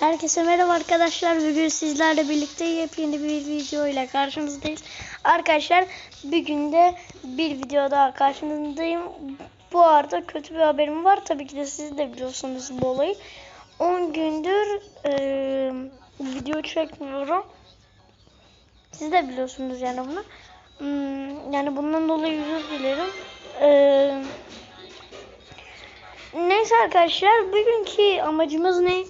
Herkese merhaba arkadaşlar. Bugün sizlerle birlikte yepyeni bir video ile karşınızdayız. Arkadaşlar bugün de bir video daha karşınızdayım. Bu arada kötü bir haberim var. Tabii ki de siz de biliyorsunuz bu olayı. 10 gündür e, video çekmiyorum. Siz de biliyorsunuz yani bunu. Hmm, yani bundan dolayı özür dilerim. Eee Neyse arkadaşlar bugünkü amacımız ne?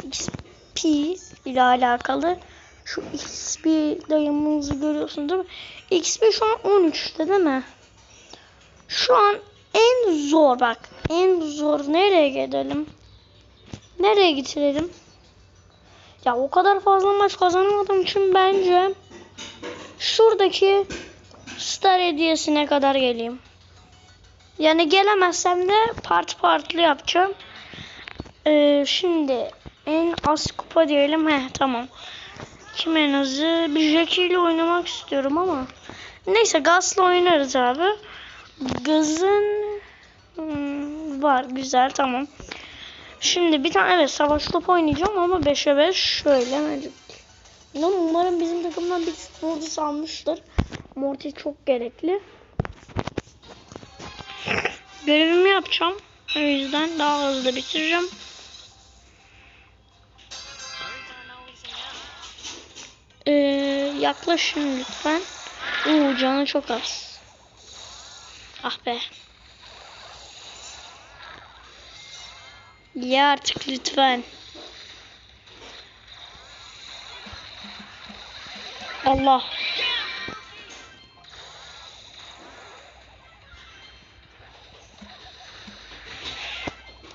XP ile alakalı. Şu XP dayımımızı görüyorsunuz değil mi? XP şu an 13'te değil mi? Şu an en zor bak. En zor nereye gidelim? Nereye getirelim? Ya o kadar fazla maç kazanamadığım için bence şuradaki star hediyesine kadar geleyim. Yani gelemezsem de part partlı yapacağım. Ee, şimdi en az kupa diyelim. Heh tamam. Kim en azı? Bir Jackie ile oynamak istiyorum ama. Neyse Gaz'la oynarız abi. Gaz'ın hmm, var. Güzel tamam. Şimdi bir tane evet savaş topu oynayacağım ama 5'e 5 şöyle. İnan umarım bizim takımdan bir sporcu salmıştır. Morty çok gerekli. Görevimi yapacağım. O yüzden daha hızlı bitireceğim. Ee, yaklaşın lütfen. Oo canı çok az. Ah be. Ya artık lütfen. Allah.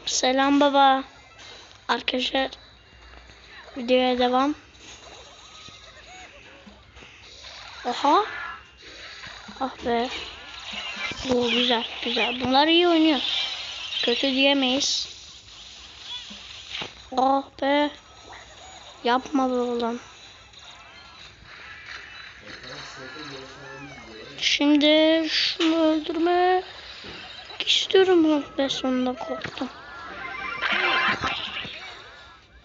Selam baba. Arkadaşlar videoya devam. Oha. Ah be. Bu güzel güzel. Bunlar iyi oynuyor. Kötü diyemeyiz. Ah be. Yapma be oğlum. Şimdi şunu öldürme istiyorum. Be sonunda korktum.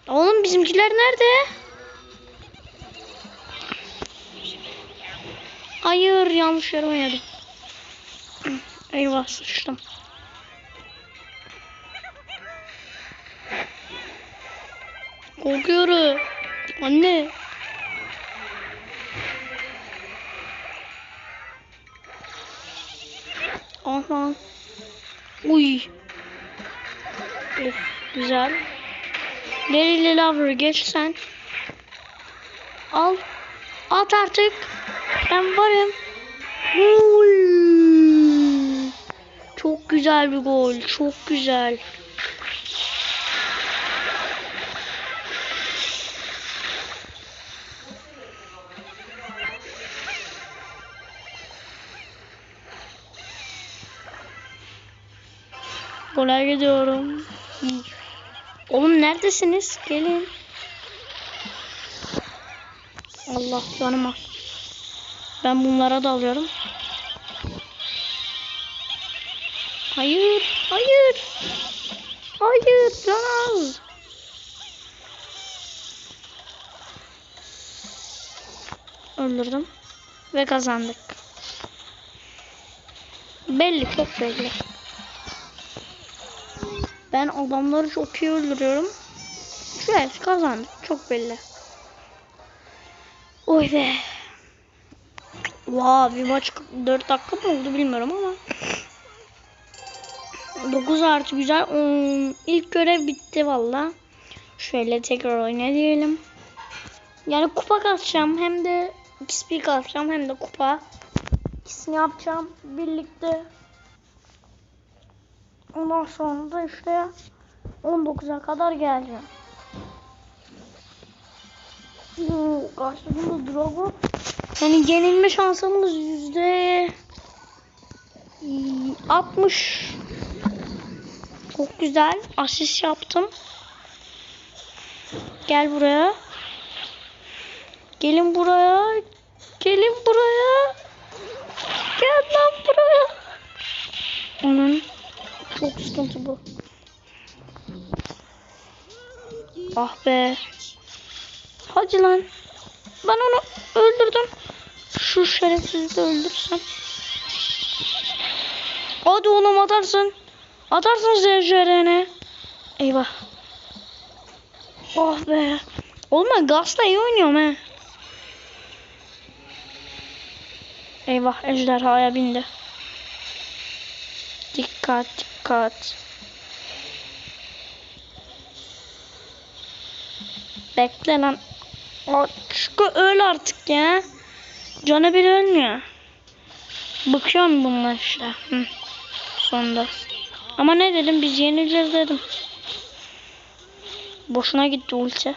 Oğlum bizimkiler nerede? Hayır yanlış yere oynadım. Eyvah sıçtım. Korkuyorum. Anne. Aha. Uy. Of, güzel. Nereli lover geç sen. Al. At artık. Ben varım. Uy. Çok güzel bir gol. Çok güzel. Kolay gidiyorum. Oğlum neredesiniz? Gelin. Allah canıma. Ben bunlara da alıyorum. Hayır, hayır. Hayır, can az. Öldürdüm. Ve kazandık. Belli, çok belli. Ben adamları çok iyi öldürüyorum. Evet kazandık. Çok belli. Oy be. Vay bir maç 4 dakika mı oldu bilmiyorum ama. 9 artı güzel. Um, ilk görev bitti valla. Şöyle tekrar oyna diyelim. Yani kupa kasacağım. Hem de XP kasacağım hem de kupa. İkisini yapacağım birlikte. Ondan sonra da işte 19'a kadar geleceğim. Karşımda Drago. Yani yenilme şansımız yüzde 60. Çok güzel. Asist yaptım. Gel buraya. Gelin buraya. Gelin buraya. Gel lan buraya. Onun çok sıkıntı bu. Ah be. Hadi lan. Ben onu öldürdüm. Şu şerefsizi de öldürsem. Hadi oğlum atarsın. Atarsın ZJR'ne. Eyvah. Oh be. Oğlum ben Gas'la iyi oynuyorum he. Eyvah ejderhaya bindi. Dikkat dikkat. Bekle lan. Aşkı öl artık ya. Canı bile ölmüyor. Bıkıyorum bunlar işte. Hı. Sonunda. Ama ne dedim biz yenileceğiz dedim. Boşuna gitti ulti.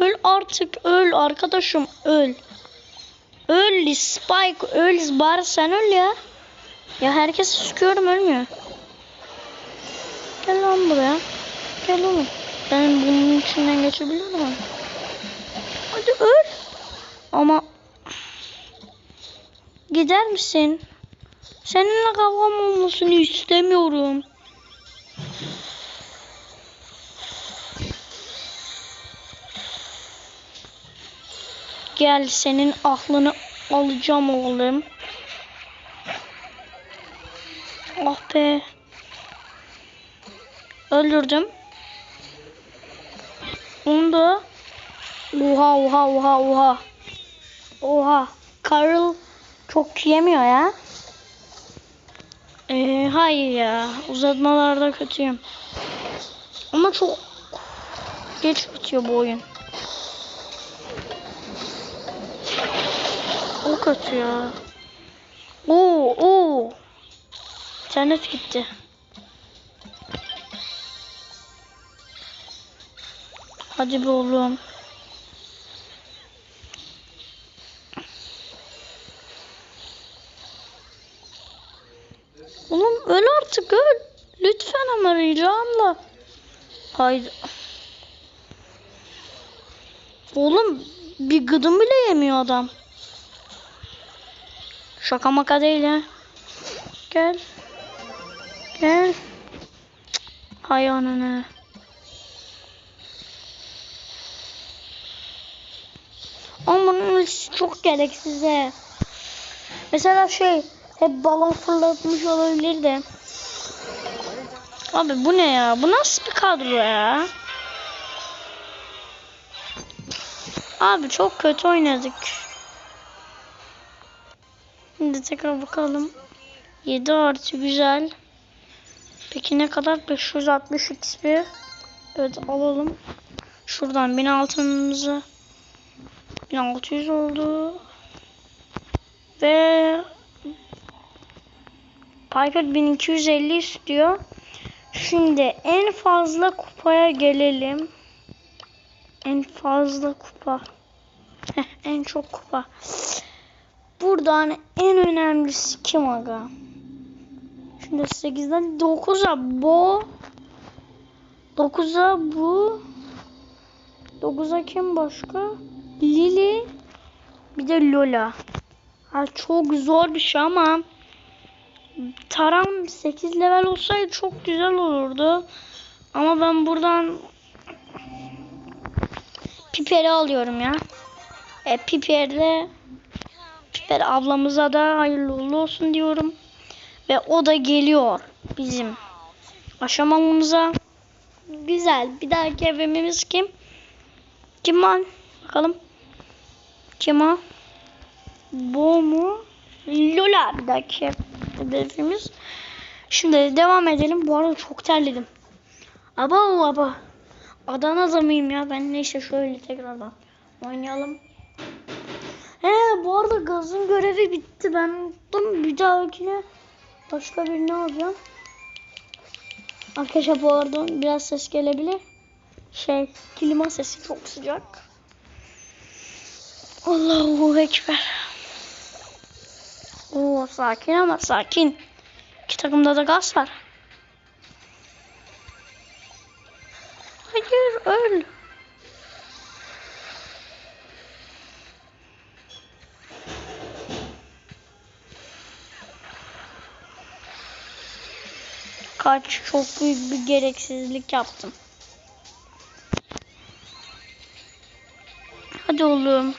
Öl artık öl arkadaşım öl. Öl Spike öl bari sen öl ya. Ya herkes sıkıyorum ölmüyor. Gel lan buraya. Gel oğlum. Ben bunun içinden geçebilir miyim? Hadi öl. Ama gider misin? Seninle kavgam olmasını istemiyorum. Gel senin aklını alacağım oğlum. Ah be. Öldürdüm. Onu da Oha oha oha oha. Oha. Carl çok yemiyor ya. Ee, hayır ya. Uzatmalarda kötüyüm. Ama çok geç bitiyor bu oyun. Kötü ya. Oo, oo. İnternet gitti. Hadi be oğlum. Oğlum öl artık öl. Lütfen ama ricamla. Haydi. Oğlum bir gıdım bile yemiyor adam. Şaka maka değil ha. Gel. Gel. Hay anana. Ama bunun çok gereksiz he. Mesela şey hep balon fırlatmış olabilir de. Abi bu ne ya? Bu nasıl bir kadro ya? Abi çok kötü oynadık. Şimdi tekrar bakalım. 7 artı güzel. Peki ne kadar? 560 XP. Evet alalım. Şuradan 1000 altınımızı 1600 oldu. Ve Piper 1250 istiyor. Şimdi en fazla kupaya gelelim. En fazla kupa. En çok kupa. Buradan en önemlisi kim aga? Şimdi 8'den 9'a bu. 9'a bu. 9'a kim başka? Lily. Bir de Lola. Ha, çok zor bir şey ama Taram 8 level olsaydı çok güzel olurdu. Ama ben buradan Piper'i alıyorum ya. E, Piper'de Piper ablamıza da hayırlı uğurlu olsun diyorum. Ve o da geliyor bizim aşamamıza. Güzel. Bir dahaki evimiz kim? Var? Bakalım. O? Bu mu? Lola bir dahaki hedefimiz. Şimdi devam edelim. Bu arada çok terledim. Aba aba. Adana'da mıyım ya? Ben neyse şöyle tekrardan oynayalım. He bu arada gazın görevi bitti. Ben unuttum. Bir dahakine başka birini alacağım. Arkadaşlar bu arada biraz ses gelebilir. Şey klima sesi çok sıcak. Allahu Ekber. Oo sakin ama sakin. İki takımda da gaz var. Hayır öl. Kaç çok büyük bir gereksizlik yaptım. Hadi oğlum.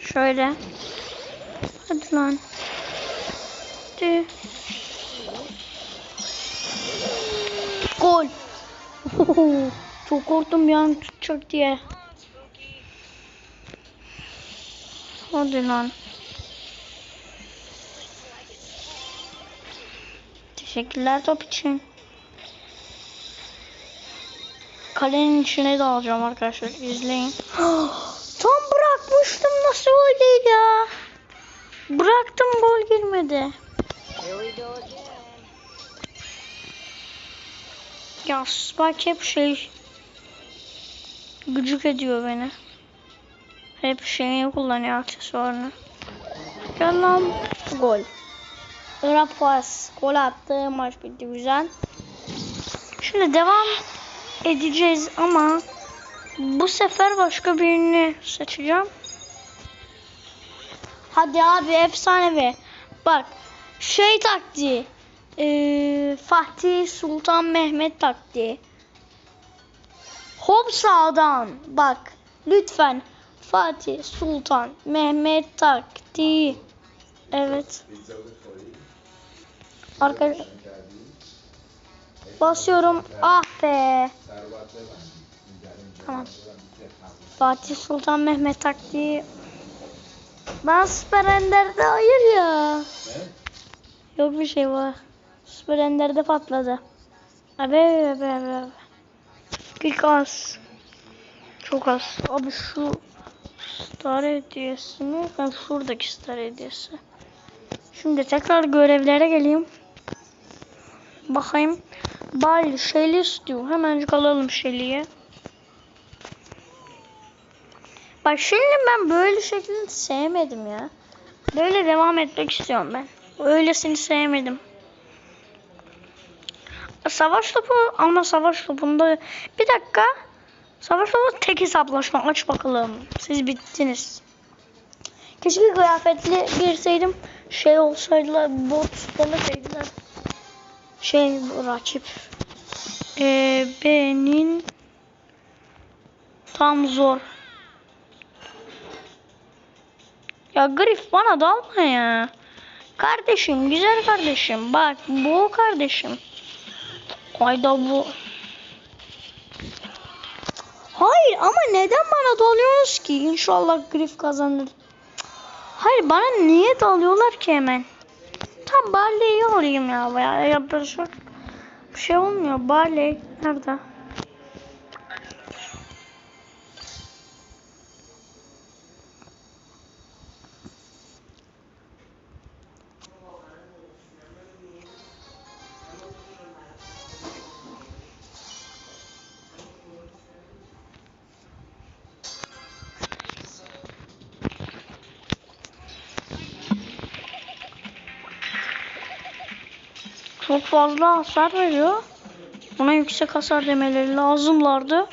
Şöyle. Hadi lan. Hadi. Gol. Çok korktum bir an tutacak diye. Hadi lan. Teşekkürler top için. Kalenin içine de alacağım arkadaşlar. İzleyin. Tam bırakmıştım nasıl değil ya. Bıraktım gol girmedi. Ya Spike hep şey gıcık ediyor beni. Hep şeyini kullanıyor aksesuarını. Gel lan gol. Pas. Gol attı. Maç bitti güzel. Şimdi devam edeceğiz ama bu sefer başka birini seçeceğim. Hadi abi efsanevi. Bak şey taktiği. Ee, Fatih Sultan Mehmet taktiği. Hop sağdan. Bak lütfen Fatih Sultan Mehmet taktiği. Evet. Arkadaşlar basıyorum. Ah be. Tamam. Fatih Sultan Mehmet taktiği. Ben Süper Ender'de hayır ya. Yok bir şey var. Süper Ender'de patladı. Abi abi abi abi. İlk az. Çok az. Abi şu star hediyesi mi? Ben şuradaki star hediyesi. Şimdi tekrar görevlere geleyim. Bakayım. Bali Shelly istiyor. Hemencik alalım Shelly'yi. Bak şimdi ben böyle şeklini sevmedim ya. Böyle devam etmek istiyorum ben. Öylesini sevmedim. Savaş topu ama savaş topunda bir dakika. Savaş topu tek hesaplaşma aç bakalım. Siz bittiniz. Keşke kıyafetli girseydim. Şey olsaydılar bot demeseydiler. Şey rakip. Ee, benim tam zor. Ya Grif bana dalma ya. Kardeşim güzel kardeşim. Bak bu kardeşim. Hayda bu. Hayır ama neden bana dalıyorsunuz ki? İnşallah Grif kazanır. Hayır bana niye dalıyorlar ki hemen? Tam Barley'i alayım ya. Ya yapacak bir şey olmuyor. Barley nerede? Çok fazla hasar veriyor. Ona yüksek hasar demeleri lazımlardı.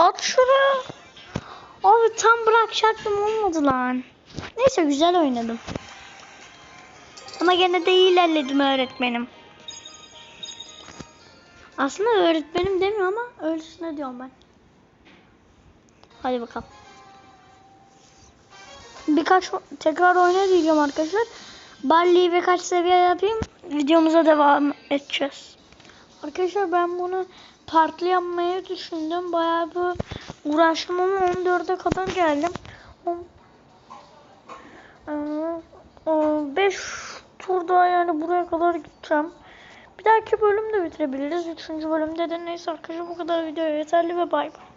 At şuraya. Abi tam bırakacaktım olmadı lan. Neyse güzel oynadım. Ama gene de iyi ilerledim öğretmenim. Aslında öğretmenim demiyor ama öylesine diyorum ben. Hadi bakalım. Birkaç tekrar oyna diyeceğim arkadaşlar. Barley'i birkaç seviye yapayım. videomuza devam edeceğiz. Arkadaşlar ben bunu partlı yapmayı düşündüm. Bayağı bir uğraştım ama 14'e kadar geldim. 5 tur daha yani buraya kadar gideceğim. Bir dahaki bölümde bitirebiliriz. Üçüncü bölümde de neyse arkadaşlar bu kadar video yeterli ve bay bay.